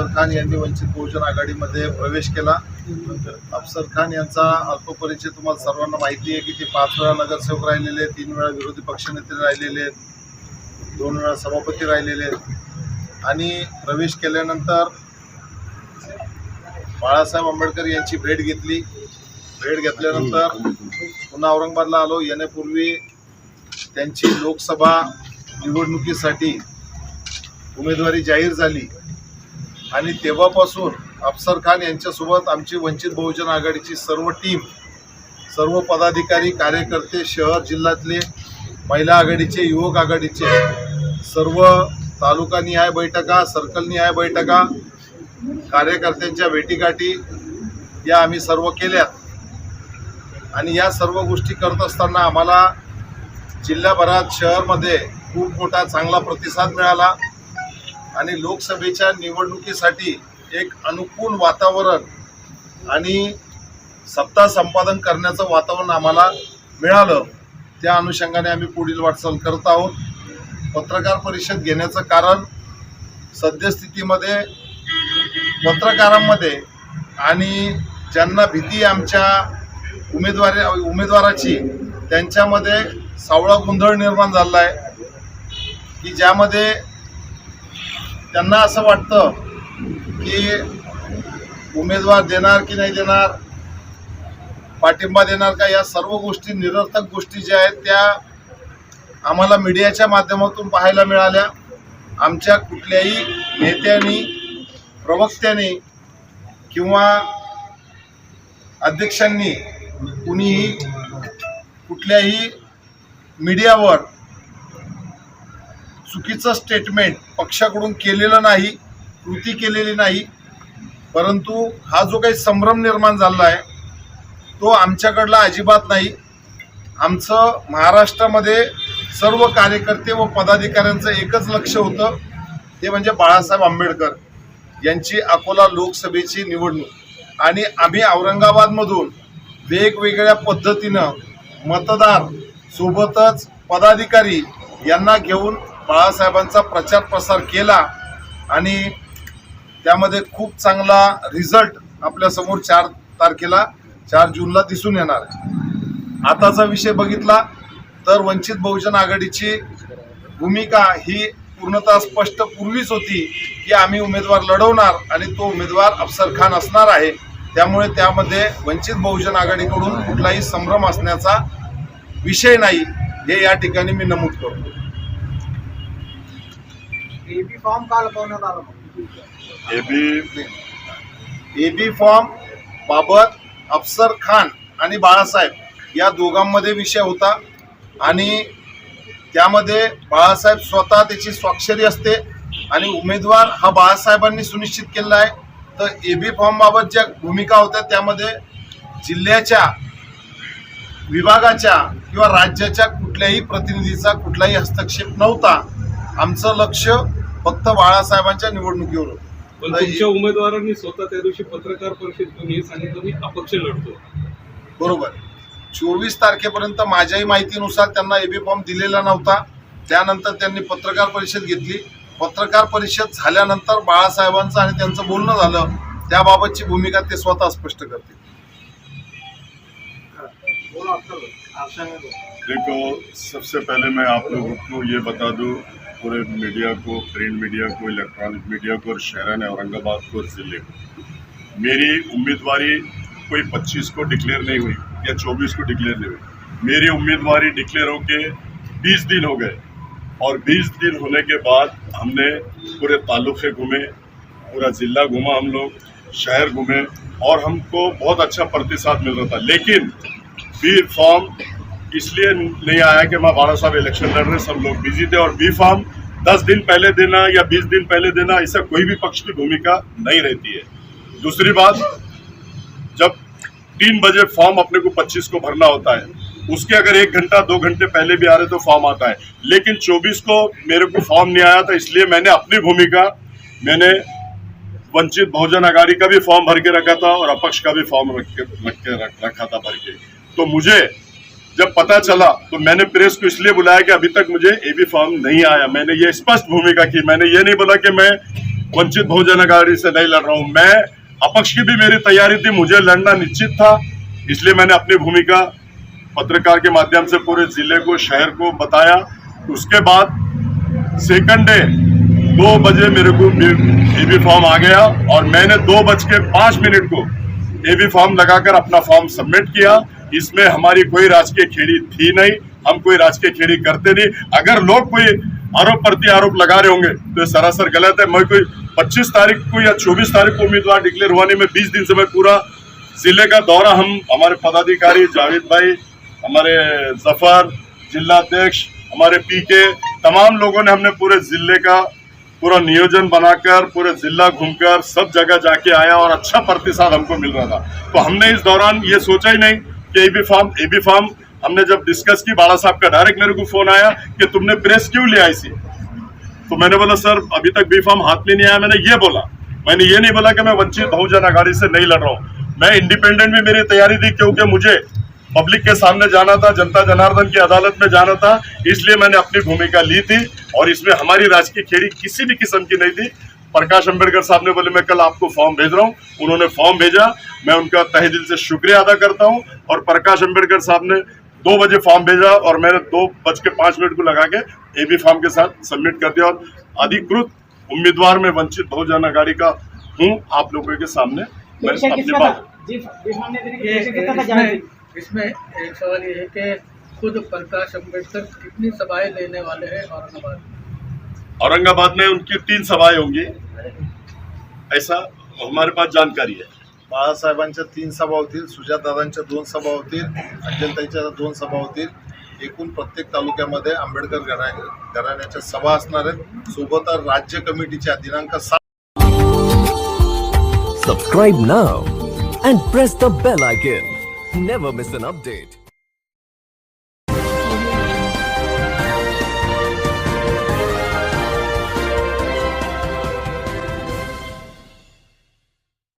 अफसर खान यांनी वंचित बहुजन आघाडीमध्ये प्रवेश केला. अफसर खान यांचा अल्पपरिचय तुम्हाला सर्वांना माहिती आहे की ते पाच वेळा नगरसेवक राहिलेले आहेत, तीन वेळा विरोधी पक्षनेते राहिलेले आहेत दोन वेळा सभापती राहिलेले आहेत. आणि प्रवेश केल्यानंतर बाळासाहेब आंबेडकर यांची भेट घेतली. भेट घेतल्यानंतर पुन्हा औरंगाबादला आलो. येण्यापूर्वी त्यांची लोकसभा निवडणुकीसाठी उमेदवारी जाहीर झाली. आणि तेव्हापासून अफसर खान यांच्यासोबत आमची वंचित बहुजन आघाडीची सर्व टीम सर्व पदाधिकारी कार्यकर्ते शहर जिल्ह्यातले महिला आघाडीचे युवक आघाडीचे सर्व तालुकानिहाय बैठका सर्कलनिहाय बैठका कार्यकर्त्यांच्या भेटीगाठी या आम्ही सर्व केल्यात आणि या सर्व गोष्टी करत असताना आम्हाला जिल्ह्याभरात शहरमध्ये खूप मोठा चांगला प्रतिसाद मिळाला. आणि लोकसभेच्या निवडणुकीसाठी एक अनुकूल वातावरण आणि सत्ता संपादन करण्याचं वातावरण आम्हाला मिळालं. त्या अनुषंगाने आम्ही पुढील वाटचाल करत आहोत. पत्रकार परिषद घेण्याचं कारण सद्यस्थितीमध्ये पत्रकारांमध्ये आणि ज्यांना भीती आमच्या उमेदवारी उमेदवाराची त्यांच्यामध्ये सावळा गोंधळ निर्माण झाला आहे. की ज्यामध्ये त्यांना असं वाटतं की उमेदवार देणार की नाही देणार पाठिंबा देणार का या सर्व गोष्टी निरर्थक गोष्टी ज्या आहेत त्या आम्हाला मीडियाच्या माध्यमातून पाहायला मिळाल्या. आमच्या कुठल्याही नेत्यांनी प्रवक्त्यांनी किंवा अध्यक्षांनी कुणीही कुठल्याही मीडियावर चुकीचं स्टेटमेंट पक्षाकडून केलेलं नाही कृती केलेली नाही परंतु हा जो काही संभ्रम निर्माण झाला आहे तो आमच्याकडला अजिबात नाही. आमचं महाराष्ट्रामध्ये सर्व कार्यकर्ते व पदाधिकाऱ्यांचं एकच लक्ष होतं ते म्हणजे बाळासाहेब आंबेडकर यांची अकोला लोकसभेची निवडणूक. आणि आम्ही औरंगाबादमधून वेगवेगळ्या पद्धतीनं मतदार सोबतच पदाधिकारी यांना घेऊन बाळासाहेबांचा प्रचार प्रसार केला आणि त्यामध्ये खूप चांगला रिझल्ट आपल्यासमोर चार तारखेला चार जूनला दिसून येणार आहे. आताचा विषय बघितला तर वंचित बहुजन आघाडीची भूमिका ही पूर्णतः स्पष्ट पूर्वीच होती की आम्ही उमेदवार लढवणार आणि तो उमेदवार अफसर खान असणार आहे. त्यामुळे त्यामध्ये वंचित बहुजन आघाडीकडून कुठलाही संभ्रम असण्याचा विषय नाही हे या ठिकाणी मी नमूद करतो. एबी फॉर्म का लपवण्यात बी एबी फॉर्म बाबत अफसर खान आणि बाळासाहेब या दोघांमध्ये विषय होता. आणि त्यामध्ये बाळासाहेब स्वतः त्याची स्वाक्षरी असते आणि उमेदवार हा बाळासाहेबांनी सुनिश्चित केलेला आहे. तर एबी फॉर्म बाबत ज्या भूमिका होत्या त्यामध्ये जिल्ह्याच्या विभागाच्या किंवा राज्याच्या कुठल्याही प्रतिनिधीचा कुठलाही हस्तक्षेप नव्हता. आमचं लक्ष फक्त बाळासाहेबांच्या निवडणुकीवर होतं. पण तुमच्या उमेदवारांनी स्वतः त्या दिवशी पत्रकार परिषद घेऊन हे सांगितलं मी अपक्ष लढतो. बरोबर. चोवीस तारखेपर्यंत माझ्याही माहितीनुसार त्यांना एबी फॉर्म दिलेला नव्हता. त्यानंतर त्यांनी पत्रकार परिषद घेतली. पत्रकार परिषद झाल्यानंतर बाळासाहेबांचं आणि त्यांचं बोलणं झालं. त्याबाबतची भूमिका ते स्वतः स्पष्ट। देखो सबसे पहले मैं आप लोगों को ये बता दूं पूरे मीडिया को, प्रिंट मीडिया को, इलेक्ट्रॉनिक मीडिया को और शहरन औरंगाबाद को और ज़िले को। मेरी उम्मीदवारी कोई 25 को डिक्लेयर नहीं हुई या 24 को डिक्लेयर नहीं हुई। मेरी उम्मीदवारी डिक्लेयर होके 20 दिन हो गए और 20 दिन होने के बाद हमने पूरे तालुके घूमे, पूरा ज़िला घूमा हम लोग, शहर घूमे और हमको बहुत अच्छा प्रतिसाद मिल रहा था। लेकिन बी फॉर्म इसलिए नहीं आया कि मैं बारह साहब इलेक्शन लड़ रहे सब लोग बिज़ी थे और बी फॉर्म दस दिन पहले देना या बीस दिन पहले देना, ऐसा कोई भी पक्ष की भूमिका नहीं रहती है। दूसरी बात, जब तीन बजे फॉर्म अपने को पच्चीस को भरना होता है, उसके अगर एक घंटा, दो घंटे पहले भी आ रहे तो फॉर्म आता है। लेकिन चौबीस को मेरे को फॉर्म नहीं आया था, इसलिए मैंने अपनी भूमिका, मैंने वंचित बहुजन अघाड़ी का भी फॉर्म भर के रखा था और अपक्ष का भी फॉर्म रख के रखा था भर के। तो मुझे जब पता चला तो मैंने प्रेस को इसलिए बुलाया कि अभी तक मुझे एबी फॉर्म नहीं आया। मैंने ये स्पष्ट भूमिका की। मैंने ये नहीं बोला कि मैं वंचित बहुजन आघाड़ी से नहीं लड़ रहा हूँ। मैं अपक्ष की भी मेरी तैयारी थी, मुझे लड़ना निश्चित था। इसलिए मैंने अपनी भूमिका पत्रकार के माध्यम से पूरे ज़िले को, शहर को बताया। उसके बाद सेकंड डे दो बजे मेरे को एबी फॉर्म आ गया और मैंने दो बज के पाँच मिनट को एबी फॉर्म लगाकर अपना फॉर्म सबमिट किया। इसमें हमारी कोई राजकीय खेड़ी थी नहीं, हम कोई राजकीय खेड़ी करते नहीं। अगर लोग कोई आरोप प्रति आरोप लगा रहे होंगे तो सरासर गलत है। मैं कोई 25 तारीख को या 24 तारीख को उम्मीदवार डिक्लेयर हुआ नहीं, मैं 20 दिन से मैं पूरा ज़िले का दौरा, हम, हमारे पदाधिकारी जावेद भाई, हमारे ज़फ़र जिलाध्यक्ष हमारे पीके, तमाम लोगों ने हमने पूरे ज़िले का पूरा नियोजन बनाकर, पूरे जिला घूमकर, सब जगह जाके आया और अच्छा प्रतिसाद हमको मिल रहा था। तो हमने इस दौरान ये सोचा ही नहीं कि एबी फार्म एबी फार्म हमने जब डिस्कस की, बाला साहब का डायरेक्ट मेरे को फ़ोन आया कि तुमने प्रेस क्यों लिया इसी? तो मैंने बोला, सर, अभी तक बी फार्म हाथ में नहीं आया। मैंने ये बोला, मैंने ये नहीं बोला कि मैं वंचित बहुजन आघाड़ी से नहीं लड़ रहा हूँ। मैं इंडिपेंडेंट भी मेरी तैयारी थी क्योंकि मुझे पब्लिक के सामने जाना था, जनता जनार्दन की अदालत में जाना था, इसलिए मैंने अपनी भूमिका ली थी और इसमें हमारी राजकीय खेड़ी किसी भी किस्म की नहीं थी। प्रकाश अंबेडकर साहब ने बोले मैं कल आपको फॉर्म भेज रहा हूँ। उन्होंने फॉर्म भेजा। मैं उनका तहे दिल से शुक्रिया अदा करता हूँ। और प्रकाश अंबेडकर साहब ने दो बजे फॉर्म भेजा और मैंने दो बज के पाँच मिनट को लगा के एबी फॉर्म के साथ सबमिट कर दिया। और अधिकृत उम्मीदवार में वंचित बहुजन आघाड़ी का हूँ आप लोगों के सामने। मैं अपनी बात इसमें इसमें एक सवाल ये है कि खुद प्रकाश अंबेडकर कितनी सभाएँ लेने वाले हैं औरंगाबाद में? औरंगाबाद में उनकी तीन सभाएं होंगी ऐसा हमारे पास जानकारी है बाळासाहेबांच्या तीन सभा होतील सुजातदादांच्या दोन सभा होतील अंजलताईच्या दोन सभा होतील एकूण प्रत्येक तालुक्यामध्ये आंबेडकर घरा घराण्याच्या सभा असणार आहेत सोबतच राज्य कमिटीच्या दिनांक सात Subscribe now and press the bell icon. Never miss an update.